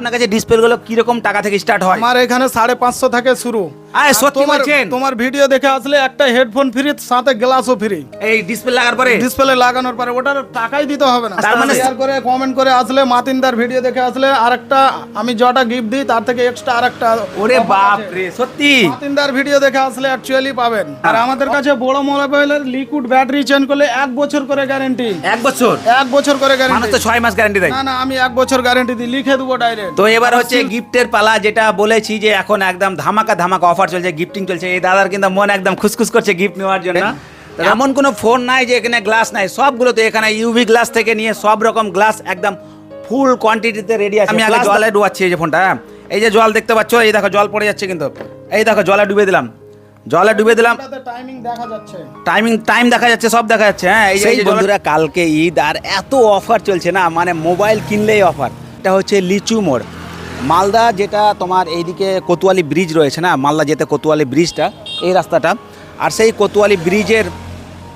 আপনার কাছে ডিসপ্লে গুলো কীরকম টাকা থেকে স্টার্ট হয়? আমার এখানে সাড়ে পাঁচশো থেকে শুরু। আয়, সত্যি তোমার বলছেন? তোমার ভিডিও দেখে আসলে একটা হেডফোন ফ্রি সাথে গ্লাসও ফ্রি এই ডিসপ্লে লাগার পরে? ডিসপ্লে লাগানোর পরে ওটার টাকাই দিতে হবে না। তার মানে- শেয়ার করে কমেন্ট করে আসলে মাতিনদার ভিডিও দেখে আসলে আরেকটা আমি যটা গিফট দিই তার থেকে এক্সট্রা আরেকটা ওরে বাপ রে সত্যি? মাতিনদার ভিডিও দেখে আসলে অ্যাকচুয়ালি পাবেন। আর আমাদের কাছে বড় মোবাইলের লিকুইড ব্যাটারি চেঞ্জ করলে এক বছর করে গ্যারেন্টি এক বছর? এক বছর করে গ্যারেন্টি তো ছয় মাস গ্যারান্টি দেয়। না না আমি এক বছর গ্যারেন্টি দিই লিখে দেবো ডাইরেক্ট তো এবার হচ্ছে গিফটের পালা যেটা বলেছি যে এখন একদম ধামাকা ধামাকা অফার চলছে গিফটিং চলছে। এই দাদার কিন্তু মন একদম খুসখুস করছে গিফট নেওয়ার জন্য। এমন কোনো ফোন নাই যে এখানে গ্লাস নাই সবগুলো তো এখানে ইউভি গ্লাস থেকে নিয়ে সব রকম গ্লাস একদম ফুল কোয়ান্টিটিতে রেডি আছে। আমি আগে জলে ডুবাচ্ছি এই যে ফোনটা হ্যাঁ। এই যে জল দেখতে পাচ্ছ এই দেখো জল পড়ে যাচ্ছে কিন্তু। এই দেখো জলে ডুবে দিলাম। জলে ডুবে দিলাম। টাইমিং দেখা যাচ্ছে। টাইমিং টাইম দেখা যাচ্ছে সব দেখা যাচ্ছে হ্যাঁ? এই যে বন্ধুরা কালকে ঈদ আর এত অফার চলছে না মানে মোবাইল কিনলেই অফার এটা হচ্ছে লিচু মোড়। মালদা যেটা তোমার এইদিকে কোতোয়ালি ব্রিজ রয়েছে না, মালদা যেতে কোতোয়ালি ব্রিজটা এই রাস্তাটা। আর সেই কোতোয়ালি ব্রিজের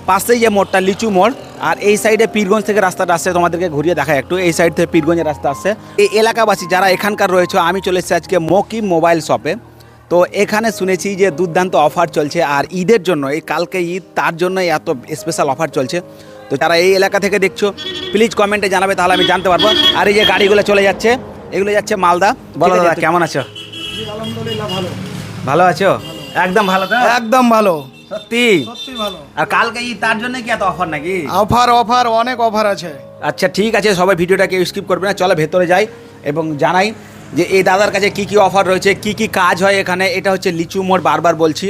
পাশেই যে মোড়টা, লিচু মোড়, আর এই সাইডে পীরগঞ্জ থেকে রাস্তাটা আসছে, তোমাদেরকে ঘুরিয়ে দেখা একটু। এই সাইড থেকে পীরগঞ্জের রাস্তা আসছে। এই এলাকাবাসী যারা এখানকার রয়েছে, আমি চলে এসেছি আজকে মকি মোবাইল শপে। তো এখানে শুনেছি যে দুর্দান্ত অফার চলছে, আর ঈদের জন্য, এই কালকে ঈদ, তার জন্যই এত স্পেশাল অফার চলছে। তো যারা এই এলাকা থেকে দেখছ প্লিজ কমেন্টে জানাবে তাহলে আমি জানতে পারব। আর এই যে গাড়িগুলো চলে যাচ্ছে এগুলো যাচ্ছে মালদা। বলো দাদা কেমন আছো? ভালো। ভালো আছো? একদম ভালো তো? একদম ভালো। সত্যি? সত্যি আর কালকে তার জন্য কি এত অফার নাকি? অফার অফার অনেক অফার আছে। আচ্ছা ঠিক আছে সবাই ভিডিওটাকে স্কিপ করবে না চলো ভেতরে যাই এবং জানাই যে এই দাদার কাছে কি কি অফার রয়েছে কি কি কাজ হয় এখানে এটা হচ্ছে লিচু মোড় বারবার বলছি।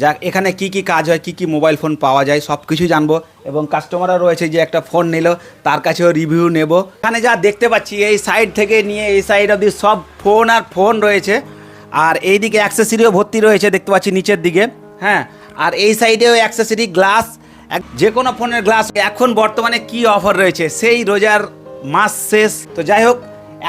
যা এখানে কি কি কাজ হয়, কি কি মোবাইল ফোন পাওয়া যায় সব কিছু জানব। এবং কাস্টমাররা রয়েছে যে একটা ফোন নিল, তার কাছেও রিভিউ নেব। এখানে যা দেখতে পাচ্ছি, এই সাইড থেকে নিয়ে এই সাইড অবধি সব ফোন আর ফোন রয়েছে। আর এইদিকে অ্যাক্সেসরিও ভর্তি রয়েছে, দেখতে পাচ্ছি নিচের দিকে। হ্যাঁ আর এই সাইডেও অ্যাক্সেসরি গ্লাস যে কোনো ফোনের গ্লাস এখন বর্তমানে কি অফার রয়েছে, সেই রোজার মাস শেষ। তো যাই হোক,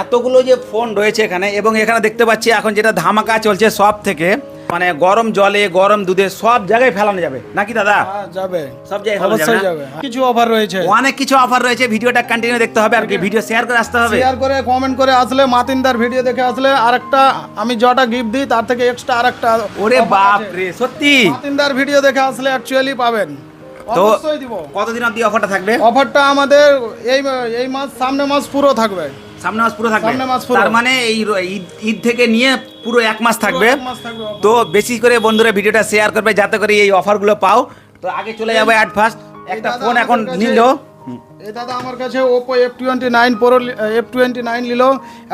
এতগুলো যে ফোন রয়েছে এখানে, এবং এখানে দেখতে পাচ্ছি এখন যেটা ধামাকা চলছে সব থেকে মানে গরম জলে গরম দুধে সব জায়গায় ফেলানো যাবে। নাকি দাদা? হ্যাঁ, যাবে। সব জায়গায় ফেলানো যাবে যাবে। কিছু অফার রয়েছে। অনেক কিছু অফার রয়েছে ভিডিওটা কন্টিনিউ দেখতে হবে আর কি ভিডিও শেয়ার করে আসতে হবে। শেয়ার করে কমেন্ট করে আসলে মাতিনদার ভিডিও দেখে আসলে আরেকটা আমি যটা গিফট দিই তার থেকে এক্সট্রা আরেকটা ওরে বাপ রে সত্যি? মাতিনদার ভিডিও দেখে আসলে অ্যাকচুয়ালি পাবেন। তো কতদিন অবধি অফারটা থাকবে? অফারটা আমাদের এই এই মাস সামনে মাস পুরো থাকবে। সামনে মাস পুরো থাকবে? সামনে মাস পুরো। তার মানে এই ঈদ থেকে নিয়ে পুরো এক মাস থাকবে। তো বেশি করে বন্ধুরা ভিডিওটা শেয়ার করবে যাতে করে এই অফারগুলো পাও। তো আগে চলে যাবে অ্যাট ফার্স্ট একটা ফোন এখন নিল। এই দাদা আমার কাছে Oppo F twenty nine pro F twenty nine নিল।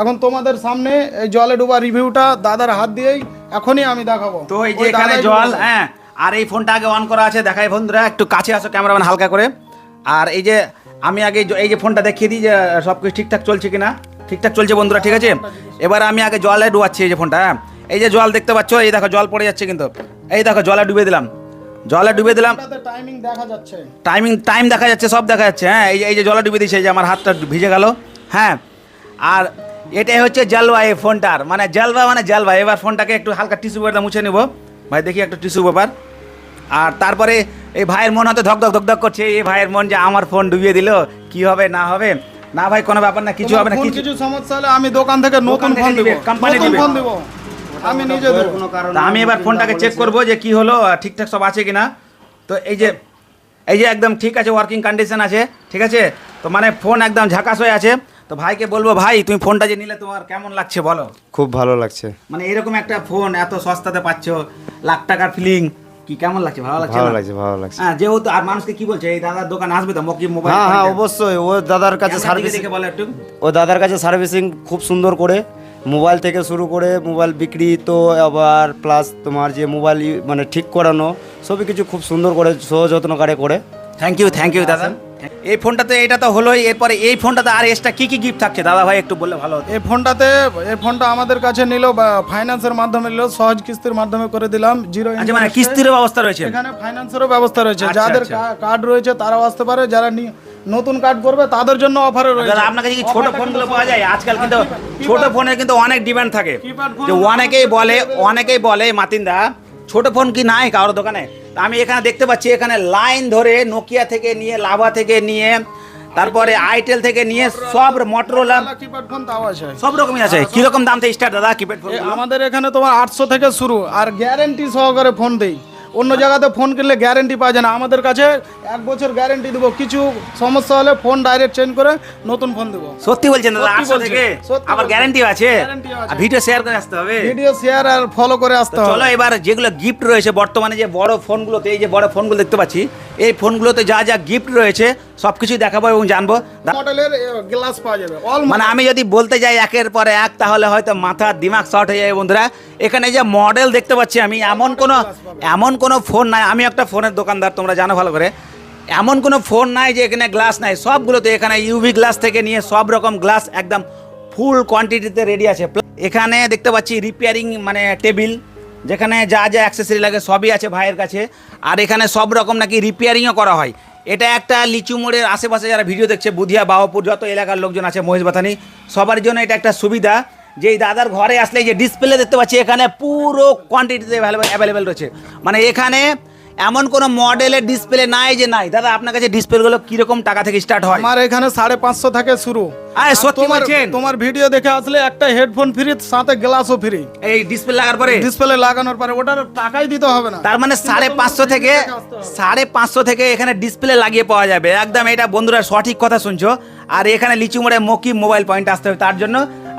এখন তোমাদের সামনে এই জলে ডুবা রিভিউটা দাদার হাত দিয়েই এখনই আমি দেখাবো। তো এই যে এখানে জল হ্যাঁ আর এই ফোনটা আগে অন করা আছে দেখাই বন্ধুরা একটু কাছে আসো ক্যামেরাম্যান হালকা করে। আর এই যে আমি আগে এই যে ফোনটা দেখিয়ে দিই যে সব কিছু ঠিকঠাক চলছে কিনা। ঠিকঠাক চলছে বন্ধুরা ঠিক আছে? এবার আমি আগে জলে ডুবাচ্ছি এই যে ফোনটা হ্যাঁ? এই যে জল দেখতে পাচ্ছ এই দেখো জল পড়ে যাচ্ছে কিন্তু। এই দেখো জলে ডুবে দিলাম। জলে ডুবে দিলাম। টাইমিং দেখা যাচ্ছে। টাইমিং টাইম দেখা যাচ্ছে সব দেখা যাচ্ছে হ্যাঁ? এই যে এই যে জলে ডুবে দিয়েছে এই যে আমার হাতটা ভিজে গেল হ্যাঁ? আর এটাই হচ্ছে জলবা এই ফোনটার মানে জলবা মানে জলবা এবার ফোনটাকে একটু হালকা টিস্যু পেপার মুছে নেব। ভাই দেখি একটু টিস্যু পেপার। আর তারপরে এই ভাইয়ের মন হয়তো ধক ধক ধক ধক করছে এই ভাইয়ের মন যে আমার ফোন ডুবিয়ে দিল কি হবে না হবে? না ভাই কোনো ব্যাপার না কিছু হবে না কিছু কিছু সমস্যা হলে আমি দোকান থেকে নতুন ফোন দিব। নতুন দিবে। ফোন দিব। আমি নিজে দেবো। তা আমি এবার ফোনটাকে চেক করব যে কি হলো ঠিকঠাক সব আছে কিনা। তো এই যে এই যে একদম ঠিক আছে ওয়ার্কিং কন্ডিশন আছে ঠিক আছে? তো মানে ফোন একদম ঝাকাস হয়ে আছে। তো ভাইকে বলব ভাই তুমি ফোনটা যে নিলে তোমার কেমন লাগছে বলো? খুব ভালো লাগছে। মানে এরকম একটা ফোন এত সস্তাতে পাচ্ছ লাখ টাকার ফিলিং কি কেমন লাগছে? ভালো লাগছে ভালো লাগছে ভালো লাগছে। হ্যাঁ যেহেতু আর মানুষকে কি বলছে? এই দাদার দোকান আসবে তো? মকি মোবাইল হ্যাঁ হ্যাঁ অবশ্যই। ও দাদার কাছে সার্ভিসিং বলে একটু। ও দাদার কাছে সার্ভিসিং খুব সুন্দর করে। মোবাইল থেকে শুরু করে মোবাইল বিক্রি তো আবার প্লাস তোমার যে মোবাইল মানে ঠিক করানো সবই কিছু খুব সুন্দর করে সযত্নকারে করে। থ্যাংক ইউ থ্যাংক ইউ দাদা। এই ফোনটাতে এটা তো হলোই এরপরে এই ফোনটাতে আর এক্সট্রা কি কি গিফট থাকছে? দাদা ভাই একটু বললে ভালো হতো। এই ফোনটাতে এই ফোনটা আমাদের কাছে নিল ফাইন্যান্সের মাধ্যমে নিল সহজ কিস্তির মাধ্যমে করে দিলাম জিরো আচ্ছা মানে কিস্তির ব্যবস্থা রয়েছে? এখানে ফাইন্যান্সেরও ব্যবস্থা রয়েছে। আচ্ছা, যাদের আচ্ছা। কার্ড রয়েছে তারাও আসতে পারে। যারা নতুন কার্ড করবে তাদের জন্য অফারও রয়েছে। দাদা আপনার কাছে কি ছোট ফোনগুলো পাওয়া যায়? আজকাল কিন্তু ছোট ফোনের কিন্তু অনেক ডিমান্ড থাকে। যে অনেকেই বলে অনেকেই বলে মাতিনদা ছোট ফোন কি নাই কারোর দোকানে? তা আমি এখানে দেখতে পাচ্ছি এখানে লাইন ধরে নোকিয়া থেকে নিয়ে লাভা থেকে নিয়ে তারপরে আইটেল থেকে নিয়ে সব মোটরোলা কিপ্যাড ফোন আছে। সব রকমই আছে। কীরকম দাম থেকে স্টার্ট দাদা কিপ্যাড ফোন আমাদের এখানে তোমার আটশো থেকে শুরু আর গ্যারেন্টি সহকারে ফোন দেই। অন্য জায়গাতে ফোন কিনলে গ্যারেন্টি পাওয়া যায় না। আমাদের কাছে এক বছর গ্যারেন্টি দেবো। কিছু সমস্যা হলে ফোন ডাইরেক্ট চেঞ্জ করে নতুন ফোন দেবো। সত্যি বলছেন দাদা আটশো থেকে? আবার গ্যারেন্টি আছে? আর ভিডিও শেয়ার করে আসতে হবে? ভিডিও শেয়ার আর ফলো করে আসতে হবে। চলো এবার যেগুলো গিফট রয়েছে বর্তমানে যে বড় ফোনগুলোতে এই যে বড় ফোনগুলো দেখতে পাচ্ছি এই ফোনগুলোতে যা যা গিফট রয়েছে সব কিছুই দেখাবো এবং জানব। মডেলের গ্লাস পাওয়া যাবে। মানে আমি যদি বলতে যাই একের পর এক তাহলে হয়তো মাথা দিমাগ শর্ট হয়ে যাবে বন্ধুরা। এখানে যে মডেল দেখতে পাচ্ছি আমি এমন কোনো এমন কোনো ফোন নাই। আমি একটা ফোনের দোকানদার তোমরা জানো ভালো করে। এমন কোনো ফোন নাই যে এখানে গ্লাস নাই। সবগুলোতে এখানে ইউভি গ্লাস থেকে নিয়ে সব রকম গ্লাস একদম ফুল কোয়ান্টিটিতে রেডি আছে। এখানে দেখতে পাচ্ছি রিপেয়ারিং মানে টেবিল যেখানে যা যা অ্যাক্সেসরি লাগে সবই আছে ভাইয়ের কাছে। আর এখানে সব রকম নাকি রিপেয়ারিংও করা হয়। এটা একটা লিচু মোড়ের আশেপাশে যারা ভিডিও দেখছে, বুধিয়া, বাহপুর, যত এলাকার লোকজন আছে, মহেশ বাথানি, সবার জন্য এটা একটা সুবিধা। যে দাদার ঘরে আসলে যে ডিসপ্লে দেখতে পাচ্ছি, এখানে পুরো কোয়ান্টিটিতে অ্যাভেলেবেল রয়েছে। মানে এখানে এমন কোনো মডেলের ডিসপ্লে নাই যে নাই। দাদা আপনার কাছে ডিসপ্লেগুলো কীরকম টাকা থেকে স্টার্ট হয়? আমার এখানে সাড়ে পাঁচশো থেকে শুরু। আয়, সত্যি তোমার বলছেন? তোমার ভিডিও দেখে আসলে একটা হেডফোন ফ্রি সাথে গ্লাসও ফ্রি এই ডিসপ্লে লাগার পরে? ডিসপ্লে লাগানোর পরে ওটার টাকাই দিতে হবে না। তার মানে সাড়ে পাঁচশো থেকে সাড়ে পাঁচশো থেকে এখানে ডিসপ্লে লাগিয়ে পাওয়া যাবে। একদম এটা বন্ধুরা সঠিক কথা শুনছো। আর এখানে লিচু মোড়ে মকি মোবাইল পয়েন্ট আসতে হবে তার জন্য।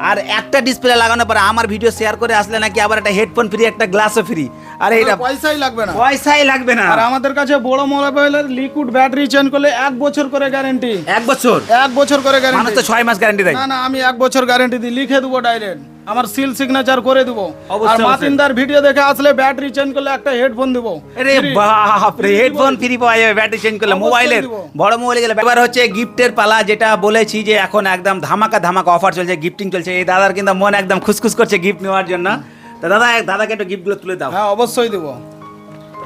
আর একটা ডিসপ্লে লাগানোর পরে আমার ভিডিও শেয়ার করে আসলে নাকি আবার একটা হেডফোন ফ্রি একটা গ্লাসও ফ্রি আর এটা পয়সাই লাগবে না। পয়সাই লাগবে না। আর আমাদের কাছে বড় মোবাইলের লিকুইড ব্যাটারি চেঞ্জ করলে এক বছর করে গ্যারেন্টি এক বছর? এক বছর করে মানুষ গ্যারেন্টি তো ছয় মাস গ্যারান্টি দেয়। না না আমি এক বছর গ্যারেন্টি দিই লিখে দেবো ডাইরেক্ট আমার সিল সিগনেচার করে দেবো। আর মাতিনদার ভিডিও দেখে আসলে ব্যাটারি চেঞ্জ করলে একটা হেডফোন দেবো। আরে বাপ রে হেডফোন ফ্রি পাওয়া যাবে ব্যাটারি চেঞ্জ করলে। মোবাইলের বড় মোবাইলে গেলে এবার হচ্ছে গিফটের পালা যেটা বলেছি যে এখন একদম ধামাকা ধামাকা অফার চলছে গিফটিং চলছে এই দাদার কিন্তু মন একদম খুসখুস করছে গিফট নেওয়ার জন্য। দাদা দাদাকে একটু গিফটগুলো তুলে দাও। হ্যাঁ অবশ্যই দেবো।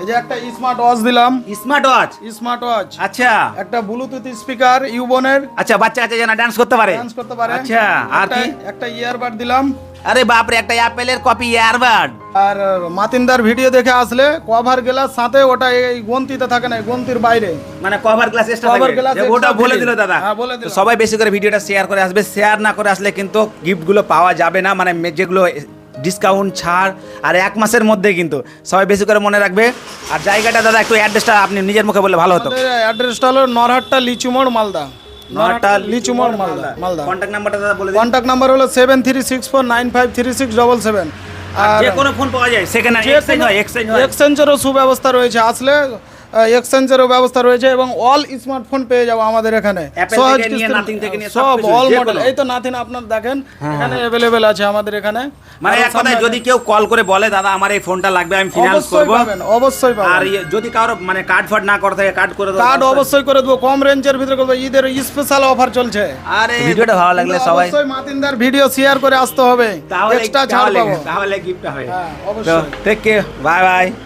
এই যে একটা স্মার্ট ওয়াচ দিলাম। স্মার্ট ওয়াচ স্মার্ট ওয়াচ আচ্ছা। একটা ব্লুটুথ স্পিকার ইউবনের আচ্ছা বাচ্চা আছে যেন ডান্স করতে পারে। ডান্স করতে পারে। আচ্ছা আর একটা- কি? একটা ইয়ারবাড দিলাম। আরে বাপরে একটা অ্যাপেলের কপি ইয়ারবাড আর মাতিনদার ভিডিও দেখে আসলে কভার গ্লাস সাথে ওটা এই গন্তিতে থাকে না গন্তির বাইরে। মানে কভার গ্লাস এক্সট্রা যে extra ওটা বলে। দিল দাদা। হ্যাঁ, বলে তো দিলাম। সবাই বেশি করে ভিডিওটা শেয়ার করে আসবে। শেয়ার না করে আসলে কিন্তু গিফটগুলো পাওয়া যাবে না। মানে যেগুলো ডিসকাউন্ট ছাড় আর এক মাসের মধ্যে কিন্তু। সবাই বেশি করে মনে রাখবে। আর জায়গাটা দাদা একটু অ্যাড্রেসটা আপনি নিজের মুখে বললে ভালো হতো। অ্যাড্রেসটা হলো নরহাট্টা লিচুমোড় মালদা। লিচুমোড় মালদা মালদা। কন্ট্যাক্ট নাম্বারটা দাদা বলে কন্ট্যাক্ট নাম্বার হলো seven three six four nine five three six double seven আর যে কোনো ফোন পাওয়া যায় সেকেন্ড এক্সচেঞ্জ হয় এক্সচেঞ্জ হয়। এক্সচেঞ্জেরও সুব্যবস্থা রয়েছে। আসলে এক্সচেঞ্জেরও ব্যবস্থা রয়েছে এবং অল স্মার্টফোন পেয়ে যাব আমাদের এখানে। সহজ সব অল মডেল এই তো নাথিন আপনার দেখেন এখানে অ্যাভেলেবেল আছে আমাদের এখানে। মানে এক কথায় যদি কেউ কল করে বলে দাদা আমার এই ফোনটা লাগবে আমি ফিনান্স অবশ্যই পাবেন আর ইয়ে- যদি কারও মানে কার্ড ফার্ড না করে থাকে কার্ড করে দেবো কার্ড অবশ্যই। করে দেবো কম রেঞ্জের ভিতরে করব। ঈদের স্পেশাল অফার চলছে। আরে ভিডিওটা ভালো লাগলে সবাই অবশ্যই মাতিনদার ভিডিও শেয়ার করে আসতে হবে। তাহলে এক্সট্রা ছাড় পাবো। তাহলে গিফট হবে হ্যাঁ, অবশ্যই। Take care bye bye